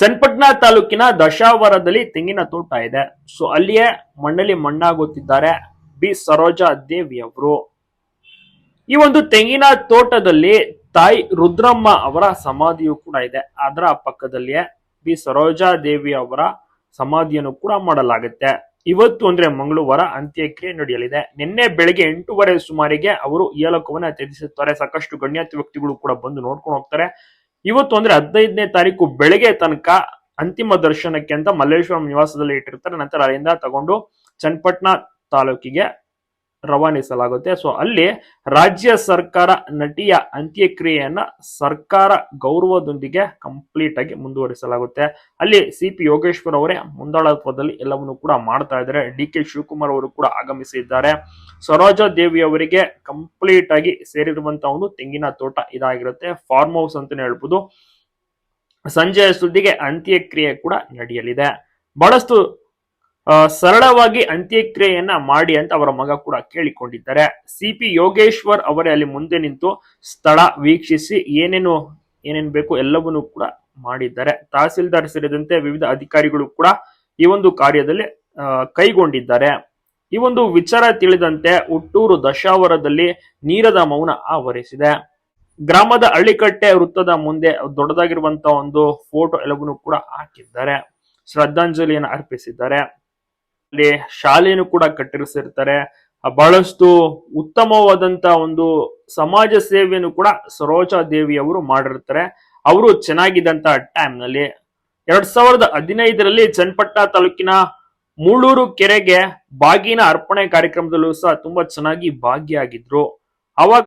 ಚನ್ನಪಟ್ಟಣ ತಾಲೂಕಿನ ದಶಾವರದಲ್ಲಿ ತೆಂಗಿನ ತೋಟ ಇದೆ. ಸೊ ಅಲ್ಲಿಯೇ ಮಣ್ಣಲ್ಲಿ ಮಣ್ಣಾಗುತ್ತಿದ್ದಾರೆ ಬಿ. ಸರೋಜಾ ದೇವಿ ಅವರು. ಈ ಒಂದು ತೆಂಗಿನ ತೋಟದಲ್ಲಿ ತಾಯಿ ರುದ್ರಮ್ಮ ಅವರ ಸಮಾಧಿಯು ಕೂಡ ಇದೆ. ಅದರ ಪಕ್ಕದಲ್ಲಿಯೇ ಬಿ. ಸರೋಜಾ ದೇವಿ ಅವರ ಸಮಾಧಿಯನ್ನು ಕೂಡ ಮಾಡಲಾಗುತ್ತೆ. ಇವತ್ತು ಅಂದ್ರೆ ಮಂಗಳವಾರ ಅಂತ್ಯಕ್ರಿಯೆ ನಡೆಯಲಿದೆ. ನಿನ್ನೆ ಬೆಳಿಗ್ಗೆ ಎಂಟೂವರೆ ಸುಮಾರಿಗೆ ಅವರು ಏಲಕವನ್ನ ತ್ಯಜಿಸುತ್ತಾರೆ. ಸಾಕಷ್ಟು ಗಣ್ಯಾತಿ ವ್ಯಕ್ತಿಗಳು ಕೂಡ ಬಂದು ನೋಡ್ಕೊಂಡು ಹೋಗ್ತಾರೆ. ಇವತ್ತು ಅಂದ್ರೆ ಹದಿನೈದನೇ ತಾರೀಕು ಬೆಳಗ್ಗೆ ತನಕ ಅಂತಿಮ ದರ್ಶನಕ್ಕೆ ಅಂತ ಮಲ್ಲೇಶ್ವರಂ ನಿವಾಸದಲ್ಲಿ ಇಟ್ಟಿರ್ತಾರೆ. ನಂತರ ಅಲ್ಲಿಂದ ತಗೊಂಡು ಚನ್ನಪಟ್ಟಣ ತಾಲೂಕಿಗೆ ರವಾನಿಸಲಾಗುತ್ತೆ. ಸೊ ಅಲ್ಲಿ ರಾಜ್ಯ ಸರ್ಕಾರ ನಟಿಯ ಅಂತ್ಯಕ್ರಿಯೆಯನ್ನ ಸರ್ಕಾರ ಗೌರವದೊಂದಿಗೆ ಕಂಪ್ಲೀಟ್ ಆಗಿ ಮುಂದುವರಿಸಲಾಗುತ್ತೆ. ಅಲ್ಲಿ ಸಿ ಪಿ ಯೋಗೇಶ್ವರ್ ಅವರೇ ಮುಂದಾಳತ್ವದಲ್ಲಿ ಎಲ್ಲವನ್ನು ಕೂಡ ಮಾಡ್ತಾ ಇದ್ದಾರೆ. ಡಿ ಕೆ ಶಿವಕುಮಾರ್ ಅವರು ಕೂಡ ಆಗಮಿಸಿದ್ದಾರೆ. ಸರೋಜಾ ದೇವಿ ಅವರಿಗೆ ಕಂಪ್ಲೀಟ್ ಆಗಿ ಸೇರಿರುವಂತಹ ಒಂದು ತೆಂಗಿನ ತೋಟ ಇದಾಗಿರುತ್ತೆ. ಫಾರ್ಮ್ ಹೌಸ್ ಅಂತಾನೆ ಹೇಳ್ಬೋದು. ಸಂಜೆಯ ಸುದ್ದಿಗೆ ಅಂತ್ಯಕ್ರಿಯೆ ಕೂಡ ನಡೆಯಲಿದೆ. ಬಹಳಷ್ಟು ಸರಳವಾಗಿ ಅಂತ್ಯಕ್ರಿಯೆಯನ್ನ ಮಾಡಿ ಅಂತ ಅವರ ಮಗ ಕೂಡ ಕೇಳಿಕೊಂಡಿದ್ದಾರೆ. ಸಿ ಪಿ ಯೋಗೇಶ್ವರ್ ಅವರೇ ಅಲ್ಲಿ ಮುಂದೆ ನಿಂತು ಸ್ಥಳ ವೀಕ್ಷಿಸಿ ಏನೇನು ಏನೇನು ಬೇಕು ಎಲ್ಲವನ್ನೂ ಕೂಡ ಮಾಡಿದ್ದಾರೆ. ತಹಸೀಲ್ದಾರ್ ಸೇರಿದಂತೆ ವಿವಿಧ ಅಧಿಕಾರಿಗಳು ಕೂಡ ಈ ಒಂದು ಕಾರ್ಯದಲ್ಲಿ ಕೈಗೊಂಡಿದ್ದಾರೆ. ಈ ಒಂದು ವಿಚಾರ ತಿಳಿದಂತೆ ಹುಟ್ಟೂರು ದಶಾವರದಲ್ಲಿ ನೀರದ ಮೌನ ಆವರಿಸಿದೆ. ಗ್ರಾಮದ ಹಳ್ಳಿಕಟ್ಟೆ ವೃತ್ತದ ಮುಂದೆ ದೊಡ್ಡದಾಗಿರುವಂತಹ ಒಂದು ಫೋಟೋ ಎಲ್ಲವನ್ನೂ ಕೂಡ ಹಾಕಿದ್ದಾರೆ. ಶ್ರದ್ಧಾಂಜಲಿಯನ್ನು ಅರ್ಪಿಸಿದ್ದಾರೆ. ಅಲ್ಲಿ ಶಾಲೆಯನ್ನು ಕೂಡ ಕಟ್ಟಿರಿಸಿರ್ತಾರೆ. ಬಹಳಷ್ಟು ಉತ್ತಮವಾದಂತ ಒಂದು ಸಮಾಜ ಸೇವೆಯನ್ನು ಕೂಡ ಸರೋಜಾ ದೇವಿ ಅವರು ಮಾಡಿರ್ತಾರೆ. ಅವರು ಚೆನ್ನಾಗಿದ್ದಂತ ಟೈಮ್ನಲ್ಲಿ ಎರಡ್ ಸಾವಿರದ ಹದಿನೈದರಲ್ಲಿ ಚನ್ನಪಟ್ಟಣ ತಾಲೂಕಿನ ಮೂಳೂರು ಕೆರೆಗೆ ಬಾಗಿನ ಅರ್ಪಣೆ ಕಾರ್ಯಕ್ರಮದಲ್ಲೂ ಸಹ ತುಂಬಾ ಚೆನ್ನಾಗಿ ಭಾಗಿಯಾಗಿದ್ರು. ಅವಾಗ